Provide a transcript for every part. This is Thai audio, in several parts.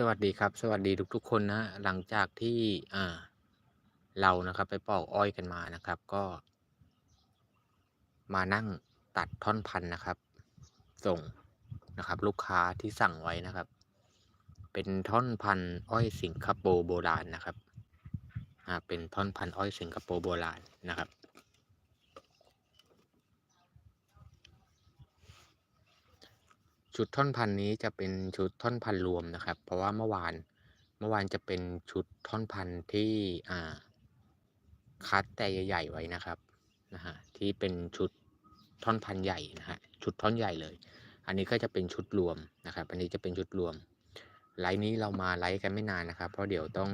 สวัสดีครับ สวัสดีทุกๆคนนะหลังจากที่เรานะครับ ไปปอกอ้อยกันมานะครับ ก็ มานั่งตัดท่อนพันธุ์นะครับ ส่งนะครับ ลูกค้าที่สั่งไว้นะครับ เป็นท่อนพันธุ์อ้อยสิงคโปร์โบราณนะครับเป็นท่อนพันธุ์อ้อยสิงคโปร์โบราณนะครับ ชุดท่อนพันนี้จะเป็นชุดท่อนพันรวมนะครับ เพราะว่าเมื่อวานเมื่อวานจะเป็นชุดท่อนพันที่อ่าคัดแต่ใหญ่ๆไว้นะครับนะฮะที่เป็นชุดท่อนพันใหญ่นะฮะชุดท่อนใหญ่เลย อันนี้ก็จะเป็นชุดรวมนะครับ อันนี้จะเป็นชุดรวมไลฟ์นี้เรามาไลฟ์กันไม่นานนะครับ เพราะเดี๋ยวต้อง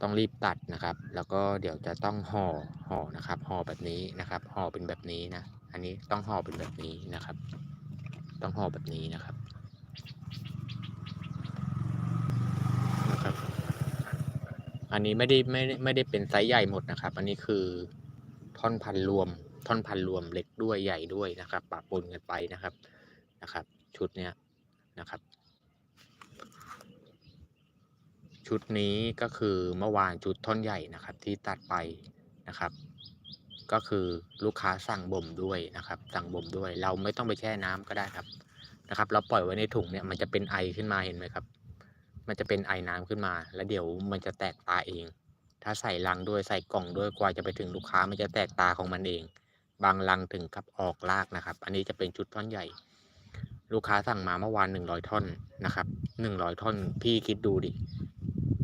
ต้องรีบตัดนะครับ แล้วก็เดี๋ยวจะต้องห่อห่อนะครับห่อแบบนี้นะครับห่อเป็นแบบนี้นะ อันนี้ต้องห่อเป็นแบบนี้นะครับ ต้องห่อแบบนี้นะครับนะครับ อันนี้ไม่ได้ไม่ไม่ได้เป็นไซส์ใหญ่หมดนะครับ อันนี้คือท่อนพันรวม ท่อนพันรวมเล็กด้วยใหญ่ด้วยนะครับปะปนกันไปนะครับนะครับ ชุดเนี้ยนะครับ ชุดนี้ก็คือเมื่อวานชุดท่อนใหญ่นะครับ ที่ตัดไปนะครับ ก็คือลูกค้าสั่งบ่มด้วยนะครับ สั่งบ่มด้วย เราไม่ต้องไปแช่น้ำก็ได้ครับนะครับ เราปล่อยไว้ในถุงเนี่ยมันจะเป็นไอขึ้นมาเห็นไหมครับ มันจะเป็นไอน้ำขึ้นมา แล้วเดี๋ยวมันจะแตกตาเอง ถ้าใส่ลังด้วยใส่กล่องด้วยกว่าจะไปถึงลูกค้ามันจะแตกตาของมันเอง บางลังถึงกับออกรากนะครับ อันนี้จะเป็นชุดท่อนใหญ่ ลูกค้าสั่งมาเมื่อวาน100ท่อนนะครับ100ท่อนพี่คิดดูดิ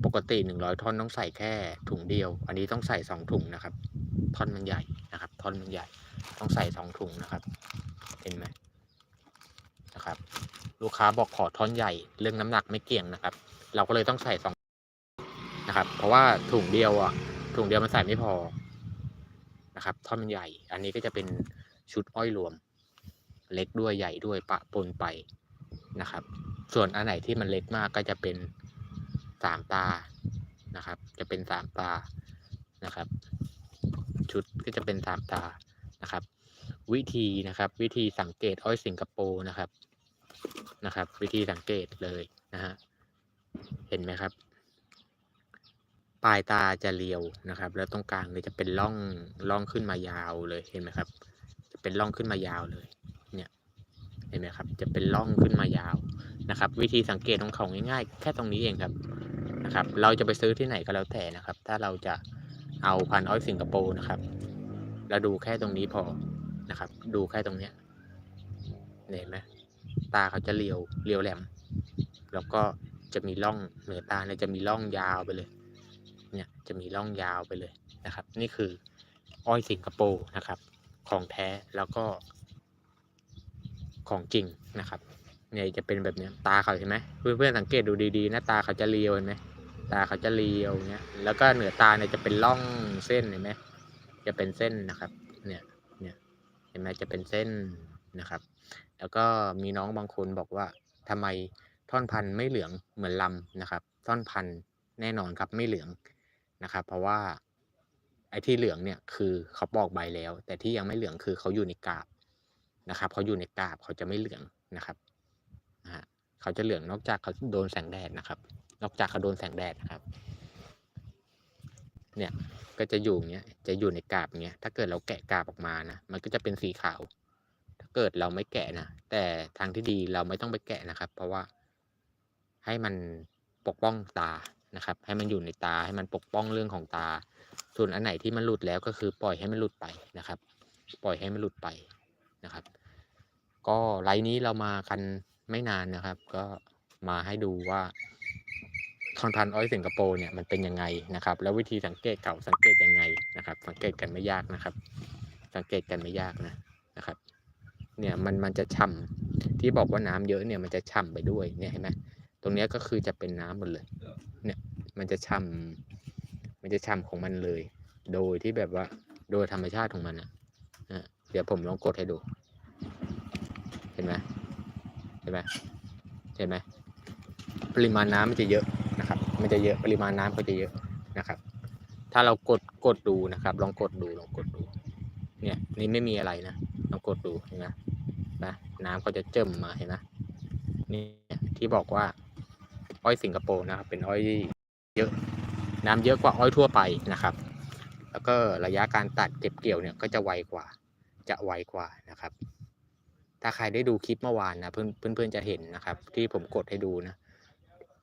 ปกติ100ท่อนต้องใส่แค่ถุงเดียว อันนี้ต้องใส่2ถุงนะครับ ท่อนมันใหญ่นะครับ ท่อนมันใหญ่ ต้องใส่2ถุงนะครับ เห็นไหมนะครับ ลูกค้าบอกขอท่อนใหญ่ เรื่องน้ำหนักไม่เกี่ยงนะครับ เราก็เลยต้องใส่2นะครับ เพราะว่าถุงเดียวอะถุงเดียวมันใส่ไม่พอนะครับ ท่อนมันใหญ่ อันนี้ก็จะเป็นชุดอ้อยรวม เล็กด้วยใหญ่ด้วยปะปนไปนะครับ ส่วนอันไหนที่มันเล็กมากก็จะเป็น3ตานะครับ จะเป็น3ตานะครับ ชุดก็จะเป็น 3 ตานะครับ วิธีนะครับ วิธีสังเกตอ้อยสิงคโปร์นะครับนะครับ วิธีสังเกตเลยนะฮะเห็นไหมครับ ปลายตาจะเรียวนะครับ แล้วตรงกลางเนี่ยจะเป็นร่องร่องขึ้นมายาวเลยเห็นไหมครับ จะเป็นร่องขึ้นมายาวเลย เนี่ยเห็นไหมครับ จะเป็นร่องขึ้นมายาวนะครับ วิธีสังเกตของเขาง่ายๆ แค่ตรงนี้เองครับนะครับ เราจะไปซื้อที่ไหนก็แล้วแต่นะครับ ถ้าเราจะ เอาพันอ้อยสิงคโปร์นะครับเราดูแค่ตรงนี้พอนะครับ ดูแค่ตรงเนี้ยเห็นไหมตาเขาจะเรียวเรียวแหลม แล้วก็จะมีร่องเหนือตาเนี่ยจะมีร่องยาวไปเลย เนี่ยจะมีร่องยาวไปเลยนะครับ นี่คืออ้อยสิงคโปร์นะครับ ของแท้แล้วก็ ของจริงนะครับ เนี่ยจะเป็นแบบนี้ตาเขาเห็นไหมเพื่อนๆสังเกตดูดีๆนะตาเขาจะเรียวเห็นไหม ตาเขาจะเรียวเนี้ย แล้วก็เหนือตาเนี่ยจะเป็นร่องเส้นเห็นไหมจะเป็นเส้นนะครับ เนี่ย เนี่ยเห็นไหมจะเป็นเส้นนะครับ แล้วก็มีน้องบางคนบอกว่าทำไมท่อนพันธุ์ไม่เหลืองเหมือนลำนะครับ ท่อนพันธุ์แน่นอนครับไม่เหลืองนะครับ เพราะว่าไอ้ที่เหลืองเนี่ยคือเขาปอกใบแล้ว แต่ที่ยังไม่เหลืองคือเขาอยู่ในกาบนะครับเขาอยู่ในกาบเขาจะไม่เหลืองนะครับนะฮะเขาจะเหลืองนอกจากเขาโดนแสงแดดนะครับ นอกจากเขาโดนแสงแดดนะครับ เนี่ยก็จะอยู่อย่างเงี้ย จะอยู่ในกาบเงี้ย ถ้าเกิดเราแกะกาบออกมานะ มันก็จะเป็นสีขาว ถ้าเกิดเราไม่แกะนะ แต่ทางที่ดีเราไม่ต้องไปแกะนะครับ เพราะว่าให้มันปกป้องตานะครับ ให้มันอยู่ในตา ให้มันปกป้องเรื่องของตา ส่วนอันไหนที่มันหลุดแล้วก็คือปล่อยให้มันหลุดไปนะครับ ปล่อยให้มันหลุดไปนะครับ ก็ไลฟ์นี้เรามากันไม่นานนะครับ ก็มาให้ดูว่า ทอนพันอ้อยสิงคโปร์เนี่ยมันเป็นยังไงนะครับ แล้ววิธีสังเกตเก่าสังเกตยังไงนะครับ สังเกตกันไม่ยากนะครับ สังเกตกันไม่ยากนะนะครับ เนี่ยมันมันจะฉ่ำที่บอกว่าน้ำเยอะเนี่ยมันจะฉ่ำไปด้วยเนี่ยเห็นไหมตรงเนี้ยก็คือจะเป็นน้ำหมดเลย เนี่ยมันจะฉ่ำมันจะฉ่ำของมันเลย โดยที่แบบว่าโดยธรรมชาติของมันอะอะเดี๋ยวผมลองกดให้ดู เห็นไหมเห็นไหมเห็นไหมปริมาณน้ำมันจะเยอะ มันจะเยอะปริมาณน้ำก็จะเยอะนะครับ ถ้าเรากดกดดูนะครับ ลองกดดูลองกดดู เนี่ยนี่ไม่มีอะไรนะลองกดดูเห็นไหมนะน้ำก็จะเจิ่มมาเห็นไหมนี่ที่บอกว่าอ้อยสิงคโปร์นะครับ เป็นอ้อยเยอะ น้ำเยอะกว่าอ้อยทั่วไปนะครับ แล้วก็ระยะการตัดเก็บเกี่ยวเนี่ยก็จะไวกว่า จะไวกว่านะครับ ถ้าใครได้ดูคลิปเมื่อวานนะเพื่อนเพื่อนจะเห็นนะครับ ที่ผมกดให้ดูนะ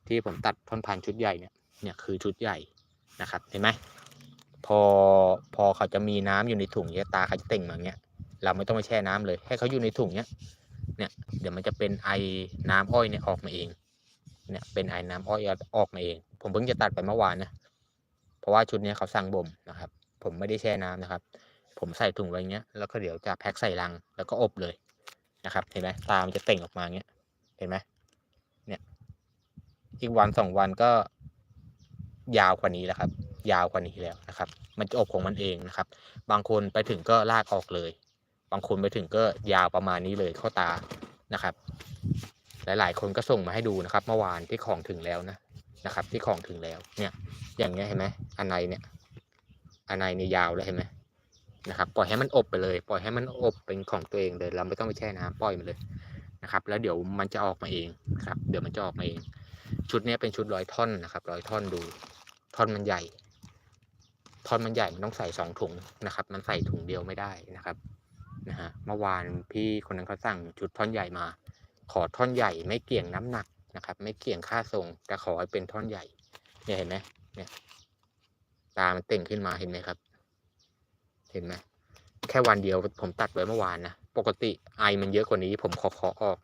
ที่ผมตัดท่อนพันชุดใหญ่เนี่ยเนี่ยคือชุดใหญ่นะครับเห็นไหมพอพอเขาจะมีน้ำอยู่ในถุงเนี่ยตาเขาจะเต่งมาเงี้ยเราไม่ต้องไปแช่น้ำเลย ให้เขาอยู่ในถุงเนี้ยเนี่ยเดี๋ยวมันจะเป็นไอน้ำอ้อยเนี่ยออกมาเองเนี่ยเป็นไอน้ำอ้อยออกมาเอง ผมเพิ่งจะตัดไปเมื่อวานนะเพราะว่าชุดเนี้ยเขาสั่งบ่มนะครับ ผมไม่ได้แช่น้ำนะครับ ผมใส่ถุงไว้อย่างเงี้ยแล้วก็เดี๋ยวจะแพ็คใส่ลังแล้วก็อบเลยนะครับ เห็นไหมตามันจะเต่งออกมาเงี้ยเห็นไหม อีกวันสองวันก็ยาวกว่านี้แล้วครับ ยาวกว่านี้แล้วนะครับ มันจะอบของมันเองนะครับ บางคนไปถึงก็ลากออกเลย บางคนไปถึงก็ยาวประมาณนี้เลยเข้าตานะครับ หลายๆ คนก็ส่งมาให้ดูนะครับ เมื่อวานที่ของถึงแล้วนะนะครับ ที่ของถึงแล้วเนี่ย อย่างเงี้ยเห็นไหมอันในเนี่ยอันในเนี่ยยาวเลยเห็นไหมนะครับ ปล่อยให้มันอบไปเลย ปล่อยให้มันอบเป็นของตัวเองเลย เราไม่ต้องไปแช่น้ำปล่อยมันเลยนะครับ แล้วเดี๋ยวมันจะออกมาเองครับ เดี๋ยวมันจะออกมาเอง ชุดนี้เป็นชุดร้อยท่อนนะครับร้อยท่อนดู ท่อนมันใหญ่ ท่อนมันใหญ่มันต้องใส่สองถุงนะครับ มันใส่ถุงเดียวไม่ได้นะครับนะฮะเมื่อวานพี่คนนั้นเขาสั่งชุดท่อนใหญ่มา ขอท่อนใหญ่ไม่เกี่ยงน้ำหนักนะครับ ไม่เกี่ยงค่าส่งแต่ขอให้เป็นท่อนใหญ่ เนี่ยเห็นไหมเนี่ย ตามันเต่งขึ้นมาเห็นไหมครับ เห็นไหมแค่วันเดียวผมตัดไว้เมื่อวานนะปกติไอมันเยอะกว่านี้ผมขอขอออก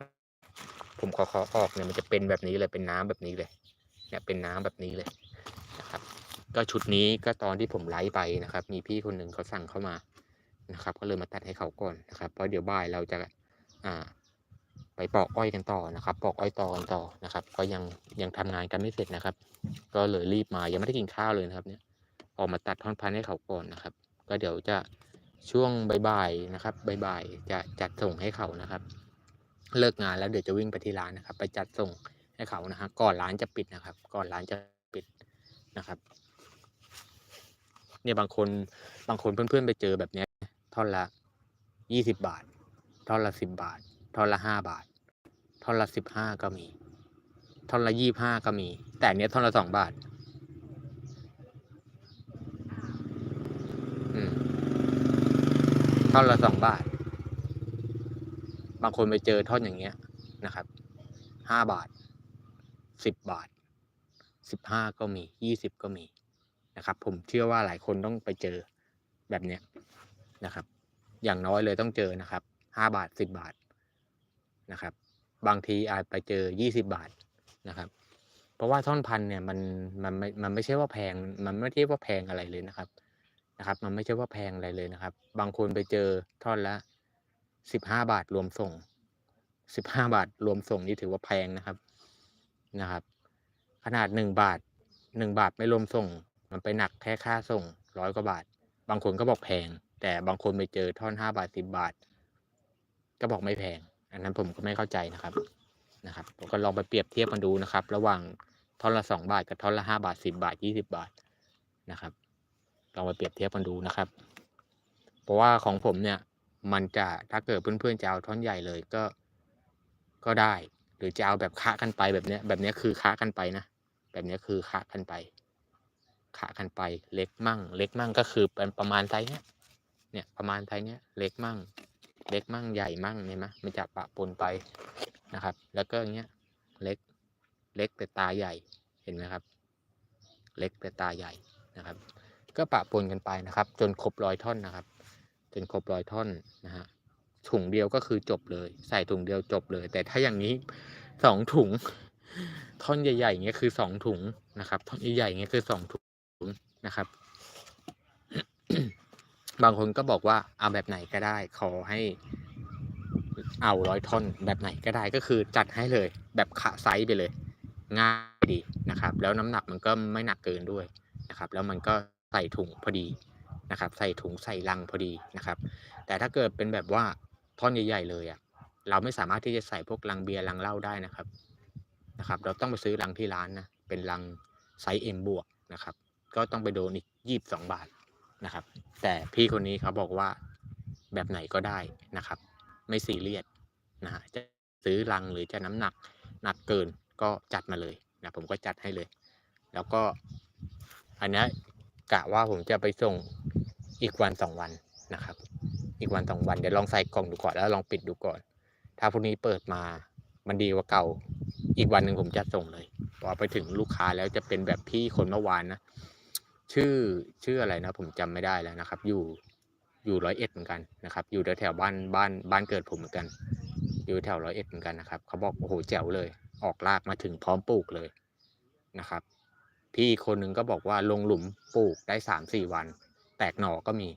ผมขอขอออกเนี่ยมันจะเป็นแบบนี้เลยเป็นน้ำแบบนี้เลย เนี่ยเป็นน้ำแบบนี้เลยนะครับ ก็ชุดนี้ก็ตอนที่ผมไลฟ์ไปนะครับ มีพี่คนหนึ่งเขาสั่งเข้ามานะครับ ก็เลยมาตัดให้เขาก่อนนะครับเพราะเดี๋ยวบ่ายเราจะอ่าไปปอกอ้อยกันต่อนะครับ ปอกอ้อยต่อกันต่อนะครับ ก็ยังยังทำงานกันไม่เสร็จนะครับ ก็เลยรีบมายังไม่ได้กินข้าวเลยนะครับ เนี่ย ออกมาตัดท่อนพันธุ์ให้เขาก่อนนะครับ ก็เดี๋ยวจะช่วงบ่ายๆนะครับบ่ายๆจะจัดส่งให้เขานะครับ เลิกงานแล้วเดี๋ยวจะวิ่งไปที่ร้านนะครับ ไปจัดส่งให้เขานะฮะก่อนร้านจะปิดนะครับ ก่อนร้านจะปิดนะครับเนี่ยบางคนบางคนเพื่อนๆไปเจอแบบนี้ท่อนละยี่สิบบาทท่อนละสิบบาทท่อนละห้าบาทท่อนละสิบห้าก็มีท่อนละยี่ห้าก็มี แต่เนี้ยท่อนละสองบาทท่อนละสองบาท บางคนไปเจอท่อนอย่างเงี้ยนะครับห้าบาทสิบบาทสิบห้าก็มียี่สิบก็มีนะครับ ผมเชื่อว่าหลายคนต้องไปเจอแบบเนี้ยนะครับ อย่างน้อยเลยต้องเจอนะครับห้าบาทสิบบาทนะครับ บางทีอาจไปเจอยี่สิบบาทนะครับ เพราะว่าท่อนพันเนี่ยมันมันไม่มันไม่ใช่ว่าแพงมันไม่ใช่ว่าแพงอะไรเลยนะครับนะครับ มันไม่ใช่ว่าแพงอะไรเลยนะครับ บางคนไปเจอท่อนละ สิบห้าบาทรวมส่งสิบห้าบาทรวมส่งนี่ถือว่าแพงนะครับนะครับ ขนาดหนึ่งบาทหนึ่งบาทไม่รวมส่ง มันไปหนักแค่ค่าส่งร้อยกว่าบาท บางคนก็บอกแพง แต่บางคนไปเจอท่อนห้าบาทสิบบาท ก็บอกไม่แพง อันนั้นผมก็ไม่เข้าใจนะครับนะครับผมก็ลองไปเปรียบเทียบกันดูนะครับ ระหว่างท่อนละสองบาทกับท่อนละห้าบาทสิบบาทยี่สิบาทนะครับลองไปเปรียบเทียบกันดูนะครับ เพราะว่าของผมเนี่ย มันจะถ้าเกิดเพื่อนๆจะเอาท่อนใหญ่เลยก็ก็ได้ หรือจะเอาแบบคะกันไปแบบเนี้ย แบบเนี้ยคือคะกันไปนะแบบเนี้ยคือคะกันไปคะกันไป เล็กมั่ง เล็กมั่งก็คือเป็นประมาณไซส์เนี้ยเนี่ยประมาณไซส์เนี้ยเล็กมั่ง เล็กมั่งใหญ่มั่งเนี่ยมะมันจะปะปนไปนะครับ แล้วก็อย่างเงี้ยเล็กเล็กแต่ตาใหญ่เห็นไหมครับ เล็กแต่ตาใหญ่นะครับ ก็ปะปนกันไปนะครับ จนครบร้อยท่อนนะครับ จนครบร้อยท่อนนะฮะถุงเดียวก็คือจบเลย ใส่ถุงเดียวจบเลย แต่ถ้าอย่างนี้สองถุง ท่อนใหญ่ๆอย่างเงี้ยคือสองถุงนะครับ ท่อนใหญ่ๆอย่างเงี้ยคือสองถุงนะครับ บางคนก็บอกว่าเอาแบบไหนก็ได้ ขอให้เอาร้อยท่อนแบบไหนก็ได้ก็คือจัดให้เลย แบบขะไซส์ไปเลย ง่ายดีนะครับ แล้วน้ำหนักมันก็ไม่หนักเกินด้วยนะครับ แล้วมันก็ใส่ถุงพอดี นะครับใส่ถุงใส่ลังพอดีนะครับ แต่ถ้าเกิดเป็นแบบว่าท่อนใหญ่ๆเลยอะ่ะเราไม่สามารถที่จะใส่พวกลังเบียร์ลังเหล้าได้นะครับนะครับ เราต้องไปซื้อลังที่ร้านนะเป็นลังไซส์เอ็มบวกนะครับ ก็ต้องไปโดนอีกยี่สิบสองบาทนะครับ แต่พี่คนนี้เขาบอกว่าแบบไหนก็ได้นะครับ ไม่ซีเรียสนะฮะจะซื้อลังหรือจะน้ำหนักหนักเกินก็จัดมาเลยนะผมก็จัดให้เลย แล้วก็อันนี้ กะว่าผมจะไปส่งอีกวันสองวันนะครับ อีกวันสองวันเดี๋ยวลองใส่กล่องดูก่อนแล้วลองปิดดูก่อน ถ้าพรุ่งนี้เปิดมามันดีกว่าเก่า อีกวันหนึ่งผมจะส่งเลยพอไปถึงลูกค้าแล้วจะเป็นแบบพี่คนเมื่อวานนะชื่อชื่ออะไรนะ ผมจำไม่ได้แล้วนะครับ อยู่อยู่ร้อยเอ็ดเหมือนกันนะครับ อยู่แถวบ้านบ้านบ้านเกิดผมเหมือนกัน อยู่แถวร้อยเอ็ดเหมือนกันนะครับเขาบอกโอ้โหแจ๋วเลย ออกรากมาถึงพร้อมปลูกเลยนะครับ พี่คนหนึ่งก็บอกว่าลงหลุมปลูกได้สามสี่วัน แตกหน่อก็มี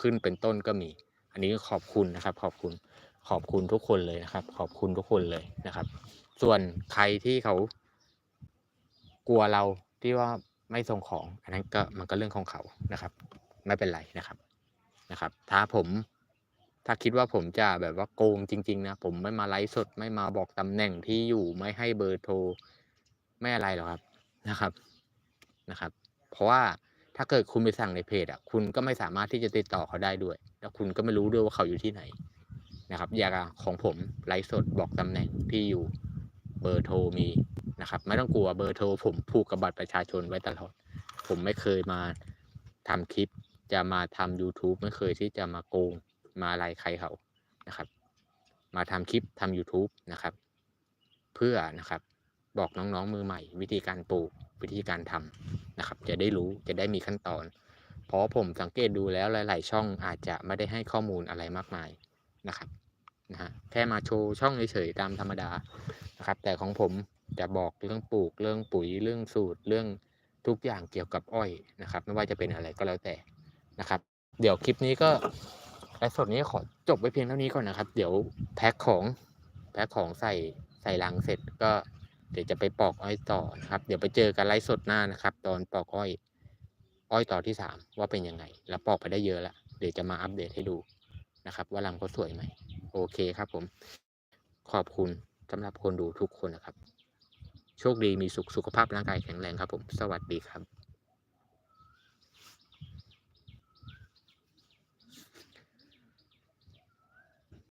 ขึ้นเป็นต้นก็มี อันนี้ขอบคุณนะครับ ขอบคุณขอบคุณทุกคนเลยนะครับ ขอบคุณทุกคนเลยนะครับ ส่วนใครที่เขากลัวเราที่ว่าไม่ส่งของ อันนั้นก็มันก็เรื่องของเขานะครับ ไม่เป็นไรนะครับนะครับ ถ้าผมถ้าคิดว่าผมจะแบบว่าโกงจริง ๆ นะ ผมไม่มาไลฟ์สดไม่มาบอกตำแหน่งที่อยู่ไม่ให้เบอร์โทรไม่อะไรหรอกครับ นะครับนะครับ เพราะว่าถ้าเกิดคุณไปสั่งในเพจอะคุณก็ไม่สามารถที่จะติดต่อเขาได้ด้วย แล้วคุณก็ไม่รู้ด้วยว่าเขาอยู่ที่ไหนนะครับ อย่างของผมไลฟ์สดบอกตำแหน่งที่อยู่เบอร์โทรมีนะครับ ไม่ต้องกลัวเบอร์โทรผมผูกกับบัตรประชาชนไว้ตลอด ผมไม่เคยมาทำคลิป จะมาทำ YouTube ไม่เคยที่จะมาโกงมาอะไรใครเขานะครับ มาทำคลิปทำ YouTube นะครับ เพื่อนะครับ บอกน้องๆมือใหม่ วิธีการปลูกวิธีการทำนะครับ จะได้รู้จะได้มีขั้นตอน เพราะผมสังเกตดูแล้วหลาย ๆ ช่องอาจจะไม่ได้ให้ข้อมูลอะไรมากมายนะครับนะฮะแค่มาโชว์ช่องเฉยๆตามธรรมดานะครับ แต่ของผมจะบอกเรื่องปลูกเรื่องปุ๋ยเรื่องสูตรเรื่องทุกอย่างเกี่ยวกับอ้อยนะครับ ไม่ว่าจะเป็นอะไรก็แล้วแต่นะครับ เดี๋ยวคลิปนี้ก็ไลฟ์สดนี้ขอจบไว้เพียงเท่านี้ก่อนนะครับ เดี๋ยวแพ็คของแพ็คของใส่ใส่ลังเสร็จก็ เดี๋ยวจะไปปอกอ้อยต่อนะครับ เดี๋ยวไปเจอกันไลฟ์สดหน้านะครับ ตอนปอกอ้อย อ้อยต่อที่สามว่าเป็นยังไง แล้วปอกไปได้เยอะแล้วเดี๋ยวจะมาอัปเดตให้ดูนะครับ ว่าลำเขาสวยไหมโอเคครับผม ขอบคุณสำหรับคนดูทุกคนนะครับ โชคดีมีสุขสุขภาพร่างกายแข็งแรงครับผม สวัสดีครับ